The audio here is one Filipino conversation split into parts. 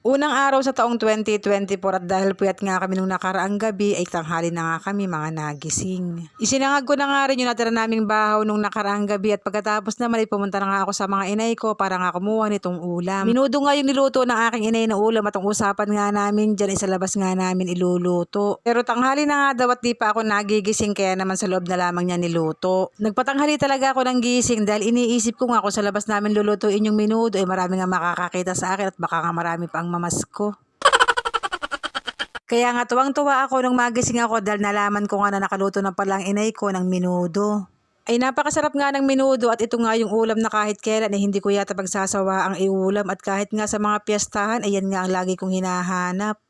Unang araw sa taong 2024 at dahil puyat nga kami nung nakaraang gabi ay tanghali na nga kami mga nagising. Isinangag ko na nga rin yung natira naming bahaw nung nakaraang gabi at pagkatapos naman ay pumunta na nga ako sa mga inay ko para nga kumuha nitong ulam. Minudo nga yung niluto ng aking inay na ulam at ang usapan nga namin dyan ay sa labas nga namin iluluto. Pero tanghali na nga daw at di pa ako nagigising kaya naman sa loob na lamang niya niluto. Nagpatanghali talaga ako ng gising dahil iniisip ko nga kung sa labas namin lulutuin yung minudo ay marami nga makakakita sa akin at baka nga marami pa ang mamasko. Kaya nga tuwang-tuwa ako nung magising ako dahil nalaman ko nga na nakaluto na palang inay ko ng minudo. Ay napakasarap nga ng minudo at ito nga yung ulam na kahit kailan ay hindi ko yata pagsasawa ang iulam at kahit nga sa mga piyestahan ay yan nga ang lagi kong hinahanap.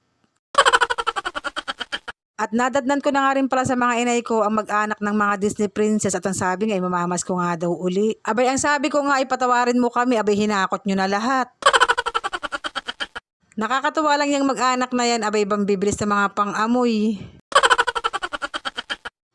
At nadadnan ko na nga rin pala sa mga inay ko ang mag-anak ng mga Disney princess at ang sabi nga ay mamamas ko nga daw uli. Abay ang sabi ko nga ay patawarin mo kami, abay hinakot nyo na lahat. Nakakatuwa lang yung mag-anak na yan, abay bibilis sa mga pang-amoy.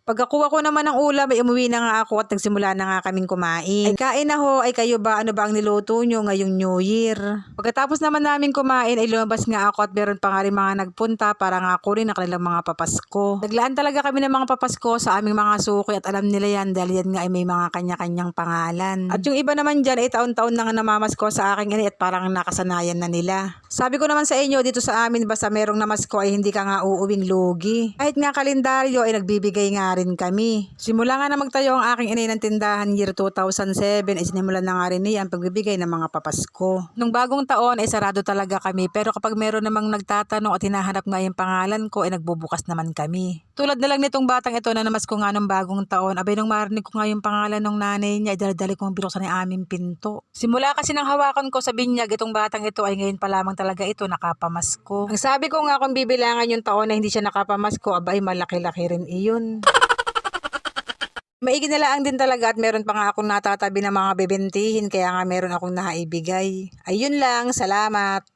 Pagkakuha ko naman ng ulam, ay umuwi na nga ako at nagsimula na nga kaming kumain. Ay kain na ho, ay kayo ba, ano ba ang niluto nyo ngayong New Year? Pagkatapos naman namin kumain, ay lumabas nga ako at meron pa nga rin mga nagpunta para nga kunin ang kanilang mga papasko. Naglaan talaga kami ng mga papasko sa aming mga suki at alam nila yan dahil yan nga ay may mga kanya-kanyang pangalan. At yung iba naman dyan ay taon-taon na nga namamasko sa aking inay at parang nakasanayan na nila. Sabi ko naman sa inyo dito sa amin basta merong namasko ay hindi ka nga uuwing lugi. Kahit nga kalendaryo ay nagbibigay nga rin kami. Simula nga na magtayo ang aking inay ng tindahan year 2007 ay sinimulan na nga rin niya ang pagbibigay ng mga papasko. Nung bagong taon ay sarado talaga kami pero kapag meron namang nagtatanong at hinahanap nga yung pangalan ko ay nagbubukas naman kami. Tulad na lang nitong batang ito na namasko nga nung bagong taon abay nung marinig ko nga yung pangalan ng nanay niya ay dali-dali kong binuksan ang aming pinto. Simula kasi nang hawakan ko sa binyag itong batang ito ay ngayon pa lamang talaga ito nakapamasko. Ang sabi ko nga kung bibilangan yung taon na hindi siya nakapamasko abay malaki-laki rin iyon. Maigi na lang din talaga at meron pa nga akong natatabi na mga bebentihin kaya nga meron akong naibigay. Ayun lang, salamat.